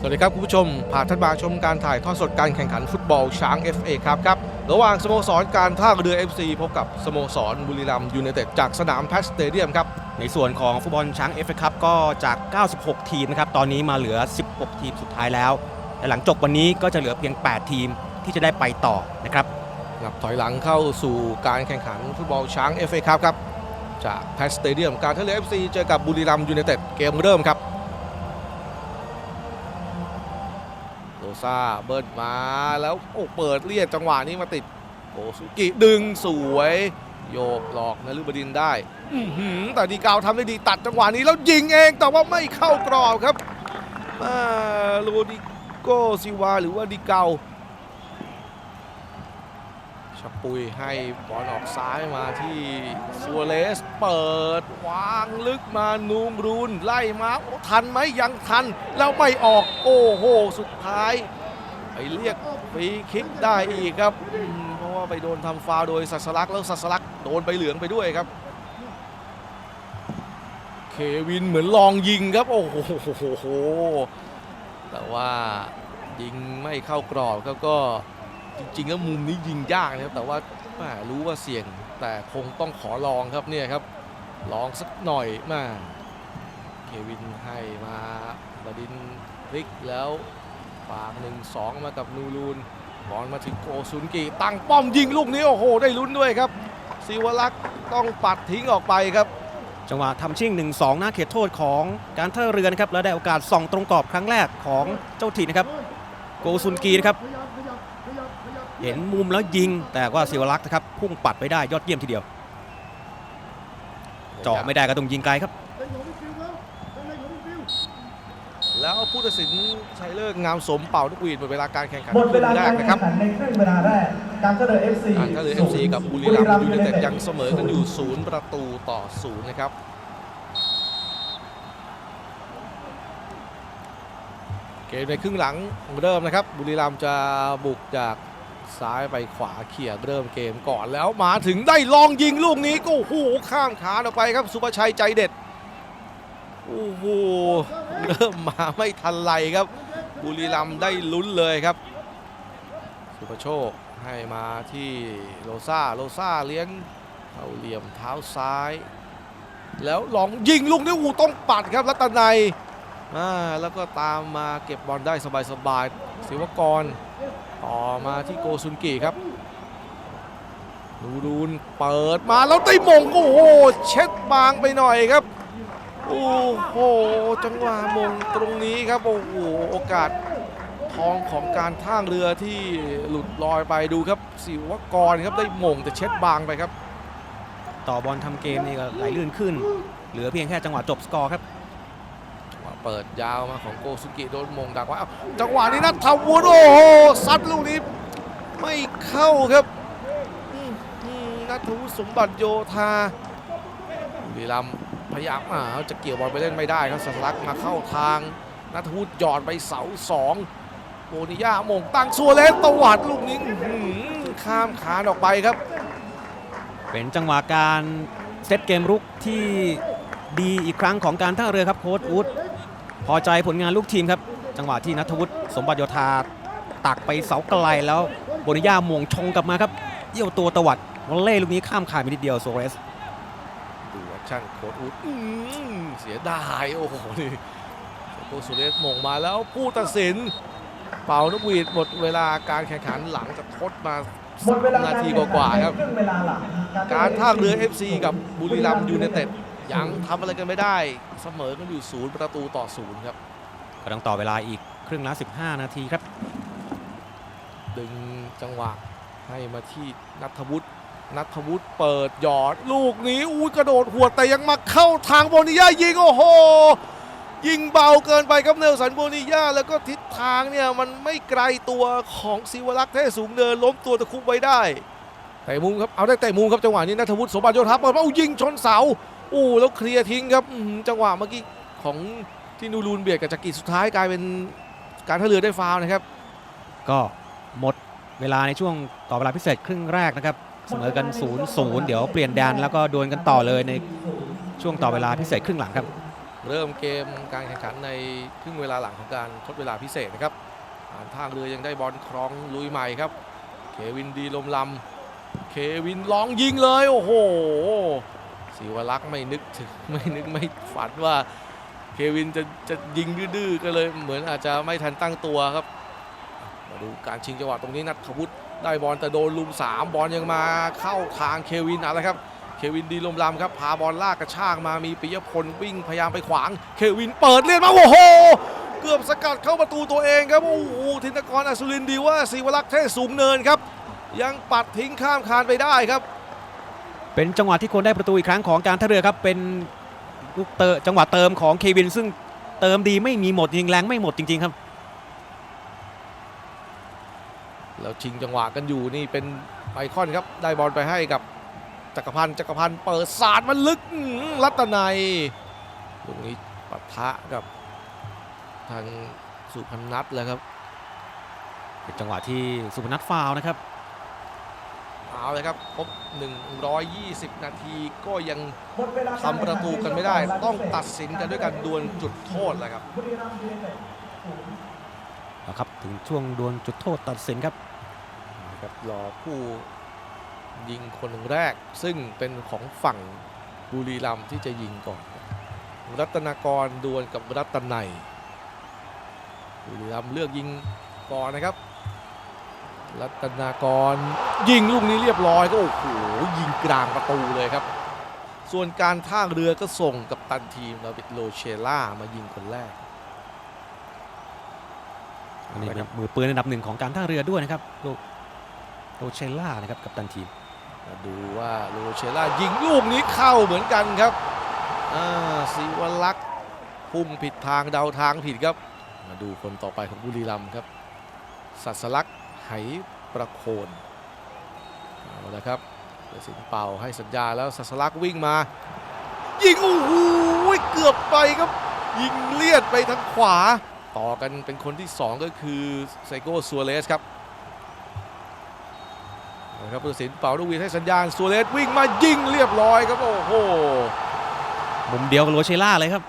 สวัสดีครับ คุณผู้ชมพาท่านมาชมการถ่ายทอดสดการแข่งขันฟุตบอลช้าง FA ครับครับ ระหว่างสโมสรการท่าเรือ FC พบกับสโมสรบุรีรัมย์ยูไนเต็ดจากสนามแพทสเตเดียมครับ ในส่วนของฟุตบอลช้างเอฟเอคัพก็จาก 96 ทีมนะครับ ตอนนี้มาเหลือ 16 ทีมสุดท้ายแล้วและหลังจบวันนี้ก็จะเหลือเพียง 8 ทีมที่จะได้ไปต่อนะครับนับถอยหลังเข้าสู่การแข่งขันฟุตบอลช้าง FA ครับครับจากแพทสเตเดียมการท่าเรือ FC เจอกับบุรีรัมย์ยูไนเต็ดเกมเริ่มครับ ซาเบิร์ดมาแล้วโอ้เปิดเรียกจังหวะนี้มาติดโกสุกิดึงสวย โยกหลอกนฤบดินได้อื้อหือแต่ดีกาวทำได้ดีตัดจังหวะนี้แล้วยิงเองแต่ว่าไม่เข้ากรอบครับมาโรดิโกซิวาหรือว่าดีเกา ชับปุยให้บอลออกซ้ายมาที่ซัวเรสเปิด วางลึกมานูงรูนไล่มาทันไหมยังทัน แล้วไม่ออกโอ้โห สุดท้ายไปเรียกฟรีคิกได้อีกครับ เพราะว่าไปโดนทำฟาวโดยสัสลักแล้วสัสลักโดนไปเหลืองไปด้วยครับ เควินเหมือนลองยิงครับ โอ้โหแต่ว่ายิงไม่เข้ากรอบครับก็ จริงๆแล้วมุมนี้ยิงยากนะครับแต่ว่าแหมรู้ว่าเสี่ยงแต่คงต้องขอลองครับเนี่ยครับ ลองสักหน่อยมาเควินให้มาบดินพลิกแล้วฝากหนึ่งสองมากับนูรูนบอลมาถึงโกซุนกิตั้งป้อมยิงลูกนี้โอ้โห ได้ลุ้นด้วยครับศิวลักษ์ต้องปัดทิ้งออกไปครับ จังหวะทำชิ่ง 1-2 หน้าเขตโทษของการท่าเรือนะครับแล้วได้โอกาสส่องตรงกรอบครั้งแรกของเจ้าถิ่นนะครับ โกซุนกีนะครับ เห็นมุมแล้วยิงแต่ว่าศิวลักษณ์นะครับพุ่งปัดไปได้ยอดเยี่ยมทีเดียวเจาะไม่ได้ก็ต้องยิงไกลครับ แล้วผู้ตัดสินชัยเลิกษ์งามสมเป่านกหวีดหมดเวลาการแข่งขันหมดเวลาแรการกแข่นะงครับขันในครึ่งเวลาแรกการท่าเรือ FC การท่าเรือ FC กับบุรีรัมย์ยูไนเต็ดยังเสมอกันอยู่0ประตูต่อ0นะครับ เกมในครึ่งหลังเริ่มนะครับ บุรีรัมย์จะบุกจากซ้ายไปขวาเขี่ยเริ่มเกมก่อนแล้วมาถึงได้ลองยิงลูกนี้ก็โอ้โหข้ามขาออกไปครับ สุภชัยใจเด็ดโอ้โหเริ่มมาไม่ทันไรครับ บุรีรัมย์ได้ลุ้นเลยครับ สุภโชคให้มาที่โลซาโลซาเลี้ยงเข้าเหลี่ยมเท้าซ้าย แล้วลองยิงลูกนี้โอูต้องปัดครับรัตนัยอ่า แล้วก็ตามมาเก็บบอลได้สบายๆศิวกร ต่อมาที่โกซุนกิครับดูดูนเปิดมาแล้วได้มงโอ้โหเช็ดบางไปหน่อยครับโอ้โหจังหวะมงตรงนี้ครับโอ้โหโอกาสทองของการท่างเรือที่หลุดลอยไปดูครับศิวกรครับได้มงแต่เช็ดบางไปครับ ต่อบอลทำเกมนี่ก็ไหลลื่นขึ้น เหลือเพียงแค่จังหวะจบสกอร์ครับ เปิดยาวมาของโกสุกิโดนมงดักไว้อ้าจังหวะนี้นัทวุฒิโอ้โหซัดลูกนี้ไม่เข้าครับนัทวุฒิสมบัติโยธาบุรีรัมพยายามอ่าจะเกี่ยวบอลไปเล่นไม่ได้ครับสัสลักมาเข้าทางนัทวุฒิหยอดไปเสาสองโบนิยามงตั้งสัวเลสตวัดลูกนี้ข้ามขานออกไปครับ เป็นจังหวะการเซตเกมรุกที่ดีอีกครั้งของการท่าเรือครับโค้ชอูด พอใจผลงานลูกทีมครับ จังหวะที่นัทวุฒิสมบัติโยธาตักไปเสาไกลแล้วบนิยาหมงชงกลับมาครับเยี่ยวตัวตวัดวอลเล่ลูกนี้ข้ามขายไปนิดเดียวโซเรสดูแอคชั่นโค้ดอูดอื้อเสียดายโอ้โหนี่โกสุเรสมงมาแล้วผู้ตัดสิน เป่านกหวีดหมดเวลาการแข่งขันหลังจากทดมาหมดเวลา3นาทีแข่งกว่าๆครับ การท่าเรือ FC กับบุรีรัมย์ยูไนเต็ด ยังทำอะไรกันไม่ได้ เสมอกันอยู่ศูนย์ประตูต่อศูนย์ครับก็ต้องต่อเวลาอีกครึ่งละ15 นาทีครับ ดึงจังหวะให้มาที่นัทวุฒินัทวุฒิเปิดหยอดลูกนี้อุ้ยกระโดดหัวดแต่ยังมาเข้าทางโบนิยายิงโอ้โหยิงเบาเกินไปครับเนลสันโบนิยาแล้วก็ทิศทางเนี่ยมันไม่ไกลตัวของศิวรักษ์เทสูงเดินล้มตัวตะคุบไว้ได้แต่มุมครับเอาได้แต่มุมครับจังหวะนี้นัทวุฒิสมบัติโยธาเปิดมาอู้ยิงชนเสา อู้แล้วเคลียร์ทิ้งครับอื้อหือจังหวะเมื่อกี้ของที่นูรูนเบียดกับจักรีสุดท้ายกลายเป็นการท่าเรือได้ฟาวล์นะครับ ก็หมดเวลาในช่วงต่อเวลาพิเศษครึ่งแรกนะครับเสมอกัน0 0เดี๋ยวเปลี่ยนแดนแล้วก็ดวลกันต่อเลยในช่วงต่อเวลาพิเศษครึ่งหลังครับ เริ่มเกมการแข่งขันในครึ่งเวลาหลังของการทดเวลาพิเศษนะครับการท่าเรือยังได้บอลครองลุยใหม่ครับ เควินดีลมลำเควินลองยิงเลยโอ้โห ศิวรักษ์ไม่นึกถึงไม่นึกไม่ฝันว่าเควินจะจะยิงดื้อก็เลยเหมือนอาจจะไม่ทันตั้งตัวครับ มาดูการชิงจังหวะตรงนี้นัทวุฒิได้บอลแต่โดนลุมสามบอลยังมาเข้าทางเควินอะไรครับเควินดีลมลำครับพาบอลลากกระชากมามีปิยพลวิ่งพยายามไปขวาง เควินเปิดเลียนมาโอ้โห เกือบสกัดเข้าประตูตัวเองครับโอ้โหธินกรอสุรินดีว่าศิวรักษ์เทศสูงเนินครับ ยังปัดทิ้งข้ามคานไปได้ครับ เป็นจังหวะที่คนได้ประตูอีกครั้งของการท่าเรือครับเป็นลูกเตอจังหวะเติมของเควินซึ่งเติมดีไม่มีหมดยิงแรงไม่หมดจริง ๆครับแล้วชิงจังหวะกันอยู่นี่เป็นไอคอนครับได้บอลไปให้กับจักรพันธ์จักรพันธ์เปิดสาดมันลึกอื้อหือรัตนัยตรงนี้ปะทะกับทางสุพนัทเลยครับเป็นจังหวะที่สุพนัทฟาวล์นะครับเอาเลยครับครบ 120 นาทีก็ยังหมดเวลาทำประตูกันไม่ได้ ต้องตัดสินกันด้วยการดวลจุดโทษแหละครับบุรีรัมย์ยูไนเต็ดศูนย์นะครับถึงช่วงดวลจุดโทษตัดสินครับครับรอผู้ยิงคนแรกซึ่งเป็นของฝั่งบุรีรัมย์ที่จะยิงก่อนครับรัตนากรดวลกับรัตนัยบุรีรัมย์เลือกยิงก่อนนะครับ รัตนากรยิงลูกนี้เรียบร้อยก็โอ้โหยิงกลางประตูเลยครับ ส่วนการท่าเรือก็ส่งกับตันทีมเราเป็นโลเชล่ามายิงคนแรกอันนี้เป็นมือปืนอันดับหนึ่งของการท่าเรือด้วยนะครับโลโรเชลล่านะครับกับตันทีมมาดูว่าโรเชล่ายิงลูกนี้เข้าเหมือนกันครับอ่าศิวลักษณ์พุ่งผิดทางเดาทางผิดครับ มาดูคนต่อไปของบุรีรัมย์ครับ สัสลักษณ์ ไหประโคนเอาละครับเดี๋ยวสิงเป่าให้สัญญาแล้วสัสลักษณ์วิ่งมา ยิงโอ้โหเกือบไปครับยิงเลียดไปทางขวา ต่อกันเป็นคนที่ 2 ก็คือไซโก้ซัวเรสครับนะครับผู้ตัดสินเป่าลูกหวีดให้สัญญาณซัวเรสวิ่งมายิงเรียบร้อยครับโอ้โหมุมเดียวกับโรเชลล่าเลยครับ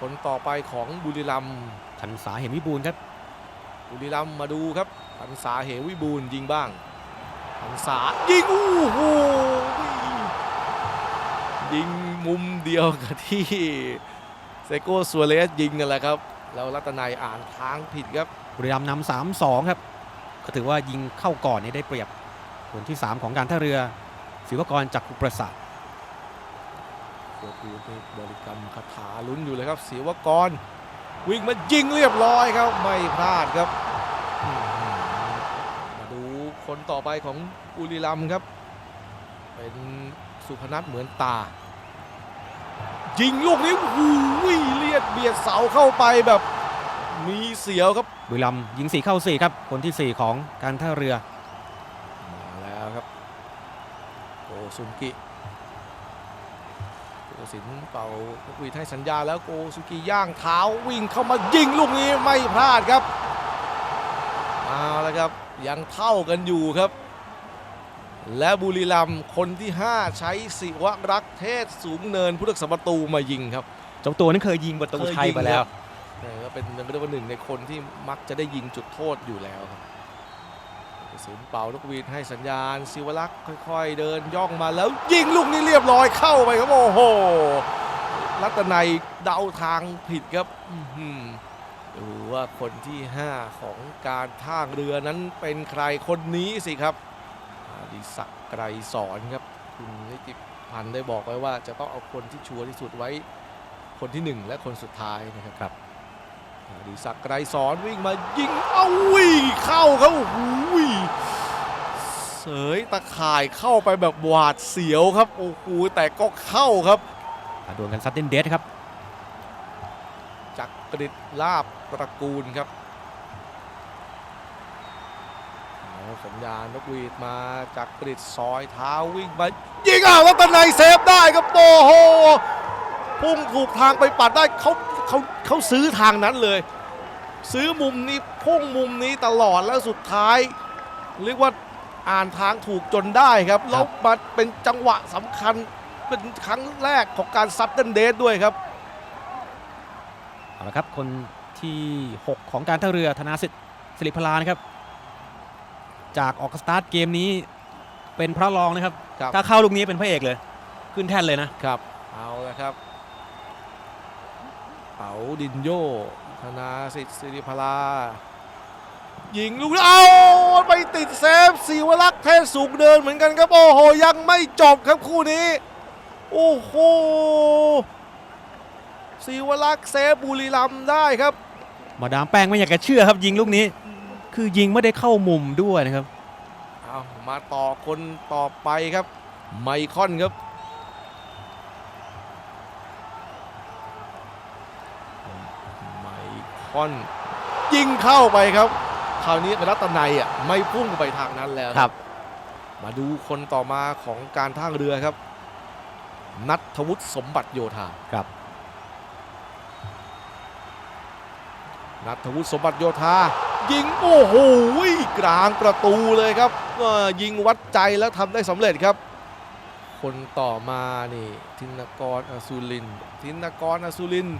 คนต่อไปของบุรีรัมย์ทันสาเห็นวิบูลย์ครับ บุรีรัมย์มาดูครับพันษาเหวิบูลย์ยิงบ้างพันษายิงโอ้โหยิงมุมเดียวกับที่เซโก้ซัวเรสยิงนั่นแหละครับแล้วรัตนัยอ่านทางผิดครับบุรีรัมย์นำสามสองครับ ก็ถือว่ายิงเข้าก่อนนี่ได้เปรียบคนที่ 3 ของการท่าเรือ ศิวกรจากรคุประสาทโอ้โหนี่บริกรรมคาถาลุ้นอยู่เลยครับศิวกร วิ่งมายิงเรียบร้อยครับไม่พลาดครับอื้อหือมาดูคนต่อไปของบุรีรัมย์ครับ เป็นสุพนัทเหมือนตา ยิงลูกนี้โอ้โหเลียดเบียดเสาเข้าไปแบบมีเสียวครับบุรีรัมย์ยิง4เข้า4ครับ คนทีสี่4ของการท่าเรือ มาแล้วครับโกซุนกิโก สินเป่านกหวีดให้สัญญาแล้วโกซุกิย่างเท้าวิ่งเข้ามายิงลูกนี้ไม่พลาดครับเอาละครับยังเท่ากันอยู่ครับ และบุรีรัมย์คนที่ 5 ใช้ศิวรักษ์เทศสูงเนินผู้รักษาประตูมายิงครับเจ้าตัวนั้นเคยยิงประตูไทยมาแล้วเออก็เป็นเป็นเรียกว่าหนึ่งในคนที่มักจะได้ยิงจุดโทษอยู่แล้วครับ สินเป่านกวีดให้สัญญาณศิวรักษ์ค่อย ๆ เดินย่องมาแล้วยิงลูกนี้เรียบร้อยเข้าไปครับโอ้โหรัตนัยเดาทางผิดครับอื้อหือว่าคนที่ 5 ของการท่าเรือนั้นเป็นใครคนนี้สิครับดิศักไกรสอนครับคุณนิติพันธ์ได้บอกไว้ว่าจะต้องเอาคนที่ชัวร์ที่สุดไว้คนที่หนึ่งและคนสุดท้ายนะครับรบ ดิศักดิ์ไกรสอนวิ่งมายิงเอาวิ่งเข้าครับโอ้โหเสยตะข่ายเข้าไปแบบหวาดเสียวครับโอ้โหแต่ก็เข้าครับอะดวลกันซัดเดนเดสครับจักรดิษลาบตระกูลครับเอาสัญญาณนกหวีดมาจักรดิษซอยเท้าวิ่งมายิงอะรัตนัยเซฟได้ครับโอ้โหพุ่งถูกทางไปปัดได้เขาเขาเขาซื้อทางนั้นเลย ซื้อมุมนี้พุ่งมุมนี้ตลอดแล้วสุดท้าย เรียกว่าอ่านทางถูกจนได้ครับแล้วมาเป็นจังหวะสำคัญเป็นครั้งแรกของการซัดเดนเดสด้วยครับเอาละครับคนที่ 6 ของการท่าเรือธนาสิทธิ์สิริพลานะครับ จากออกสตาร์ทเกมนี้เป็นพระรองนะครับครับถ้าเข้าลูกนี้เป็นพระเอกเลย ขึ้นแท่นเลยนะครับ เอาละครับเป๋าดินโย ธนาสิทธิ์สิริพลายิงลูกนี้เอาไปติดเซฟสีวรักษ์เทศสูงเดินเหมือนกันครับ โอ้โห ยังไม่จบครับคู่นี้ โอ้โหสีวรักษ์เซฟบุรีรัมย์ได้ครับ มาดามแป้งไม่อยากจะเชื่อครับยิงลูกนี้ คือยิงไม่ได้เข้ามุมด้วยนะครับ เอามาต่อคนต่อไปครับ ไมคอนครับ อน ยิงเข้าไปครับ คราวนี้รัตนัยอะไม่พุ่งไปทางนั้นแล้วครับ มาดูคนต่อมาของการท่าเรือครับ นัทวุฒิสมบัติโยธาครับนัทวุฒิสมบัติโยธา ยิงโอ้โหกลางประตูเลยครับเอ่อยิงวัดใจแล้วทำได้สำเร็จครับ คนต่อมานี่ธินกรอสุรินทร์ธินกรอสุรินทร์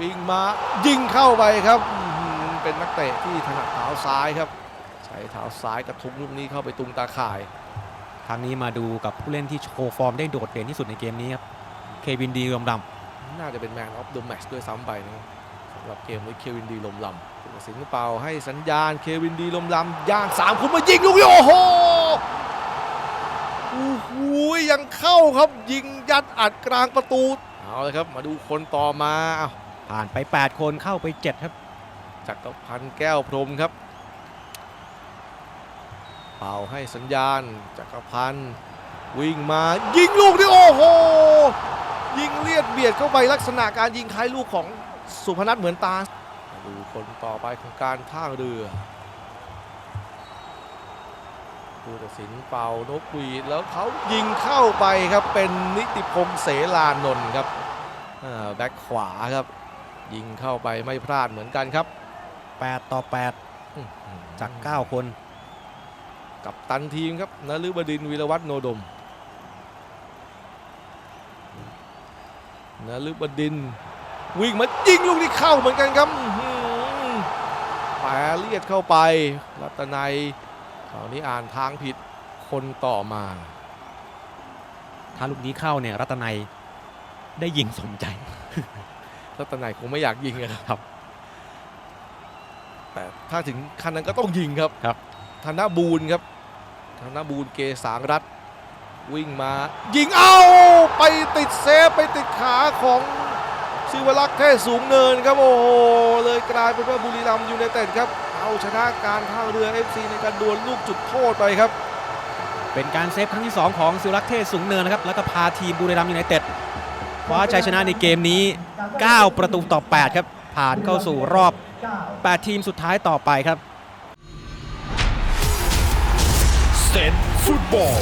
วิ่งมายิงเข้าไปครับอื้อหือเป็นนักเตะที่ถนัดเท้าซ้ายครับ ใช้เท้าซ้ายกระทุ้งลูกนี้เข้าไปตุงตาข่าย ครั้งนี้มาดูกับผู้เล่นที่โชว์ฟอร์มได้โดดเด่นที่สุดในเกมนี้ครับเควินดีรวมดำน่าจะเป็นแมนออฟเดอะแมตช์ด้วยซ้ำไปนะครับสำหรับเกมนี้เควินดีลมลำผู้ตัดสินเป่าให้สัญญาณเควินดีลมลำย่างสามคุณมายิงลูกนี้โอ้โหโอ้โหยังเข้าครับยิงยัดอัดกลางประตูเอาเลยครับมาดูคนต่อมาอ้าว ผ่านไป 8 คนเข้าไป 7 ครับจักรพันธ์แก้วพรมครับ เป่าให้สัญญาณจักรพันธ์วิ่งมายิงลูกนี้โอ้โหยิงเลียดเบียดเข้าไปลักษณะการยิงคล้ายลูกของสุพนัทเหมือนตา ดูคนต่อไปของการท่าเรือผู้ตัดสินเป่านกหวีดแล้วเขายิงเข้าไปครับเป็นนิติพงษ์เสลานนท์ครับแบ็คขวาครับ ยิงเข้าไปไม่พลาดเหมือนกันครับ 8 ต่ออื้อหือ8จาก 9 คน กับตันทีมครับนฤบดินทร์วีรวัฒน์โนดมนฤบดินทร์วิ่งมายิงลูกนี้เข้าเหมือนกันครับอื้อหือแปรเลียดเข้าไป รัตนัยคราวนี้อ่านทางผิดคนต่อมา ถ้าลูกนี้เข้าเนี่ยรัตนัยได้ยิงสมใจ รัตนัยคงไม่อยากยิงอะครับ แต่ถ้าถึงขั้นนั้นก็ต้องยิงครับครับธนบูรณ์ครับธนบูรณ์เกษางรัตน์วิ่งมายิงเอาไปติดเซฟไปติดขาของศิวรักษ์เทศสูงเนินครับโอ้โหเลยกลายเป็นว่าบุรีรัมย์ยูไนเต็ดครับ เอาชนะการท่าเรือ FC ในการดวลลูกจุดโทษไปครับ เป็นการเซฟครั้งที่ 2 ของซิลลักเทศสูงเนินนะครับแล้วก็พาทีมบุรีรัมย์ยูไนเต็ด คว้าชัยชนะในเกมนี้ 9 ประตูต่อ 8 ครับ ผ่านเข้าสู่รอบ 8 ทีมสุดท้ายต่อไปครับเซนฟุตบอล